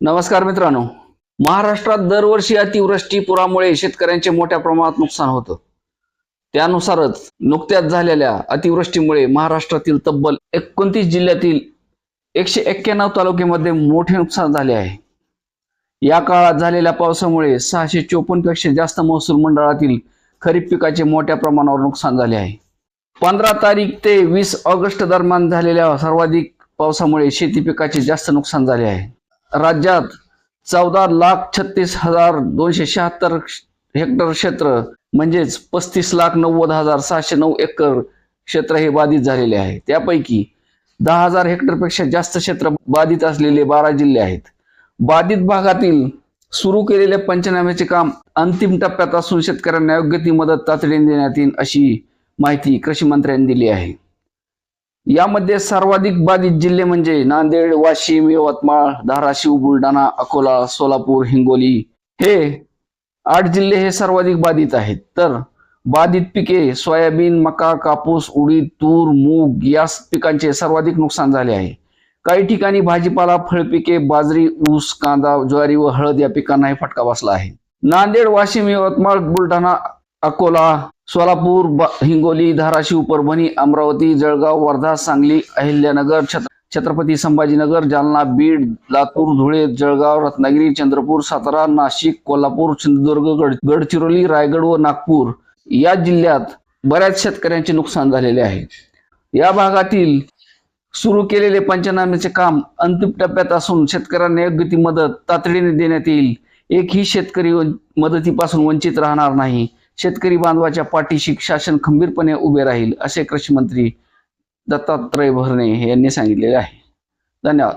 नमस्कार मित्रांनो. महाराष्ट्रात दरवर्षी अतिवृष्टी पुरामुळे शेतकऱ्यांचे मोठ्या प्रमाणात नुकसान होतं. त्यानुसारच नुकत्याच झालेल्या अतिवृष्टीमुळे महाराष्ट्रातील तब्बल एकोणतीस जिल्ह्यातील एकशे एक्क्याण्णव तालुक्यामध्ये मोठे नुकसान झाले आहे. या काळात झालेल्या पावसामुळे सहाशे चोपन्नपेक्षा जास्त महसूल मंडळातील खरीप पिकाचे मोठ्या प्रमाणावर नुकसान झाले आहे. पंधरा तारीख ते वीस ऑगस्ट दरम्यान झालेल्या सर्वाधिक पावसामुळे शेती पिकाचे जास्त नुकसान झाले आहे. राज्यात चौदा लाख छत्तीस हजार दोनशे शहात्तर हेक्टर क्षेत्र म्हणजेच पस्तीस लाख नव्वद हजार सहाशे नऊ एकर क्षेत्र हे बाधित झालेले आहे. त्यापैकी दहा हजार हेक्टरपेक्षा जास्त क्षेत्र बाधित असलेले बारा जिल्हे आहेत. बाधित भागातील सुरू केलेले पंचनाम्याचे काम अंतिम टप्प्यात असून शेतकऱ्यांना योग्य ती मदत तातडीने देण्यात येईल अशी माहिती कृषी मंत्र्यांनी दिली आहे. यामध्ये सर्वाधिक बाधित जिल्हे म्हणजे नांदेड वाशिम यवतमाळ धाराशिव बुलढाणा अकोला सोलापूर हिंगोली हे आठ जिल्हे हे सर्वाधिक बाधित आहेत. तर बाधित पिके सोयाबीन मका कापूस उडीद तूर मूग या पिकांचे सर्वाधिक नुकसान झाले आहे. काही ठिकाणी भाजीपाला फळपिके बाजरी ऊस कांदा ज्वारी व हळद या पिकांनाही फटका बसला आहे. नांदेड वाशिम यवतमाळ बुलढाणा अकोला सोलापूर हिंगोली धाराशिव परभणी अमरावती जळगाव वर्धा सांगली अहिल्यानगर छत्र छत्रपती संभाजीनगर जालना बीड लातूर धुळे जळगाव रत्नागिरी चंद्रपूर सातारा नाशिक कोल्हापूर सिंधुदुर्ग गडचिरोली रायगड व नागपूर या जिल्ह्यात बऱ्याच शेतकऱ्यांचे नुकसान झालेले आहे. या भागातील सुरू केलेले पंचनाम्याचे काम अंतिम टप्प्यात असून शेतकऱ्यांना योग्य ती मदत तातडीने देण्यात येईल. एकही शेतकरी मदतीपासून वंचित राहणार नाही. शेतकरी बांधवाच्या पाठीशी शासन खंबीरपणे उभे राहील असे कृषी मंत्री दत्तात्रय भरणे यांनी सांगितलेले आहे. धन्यवाद.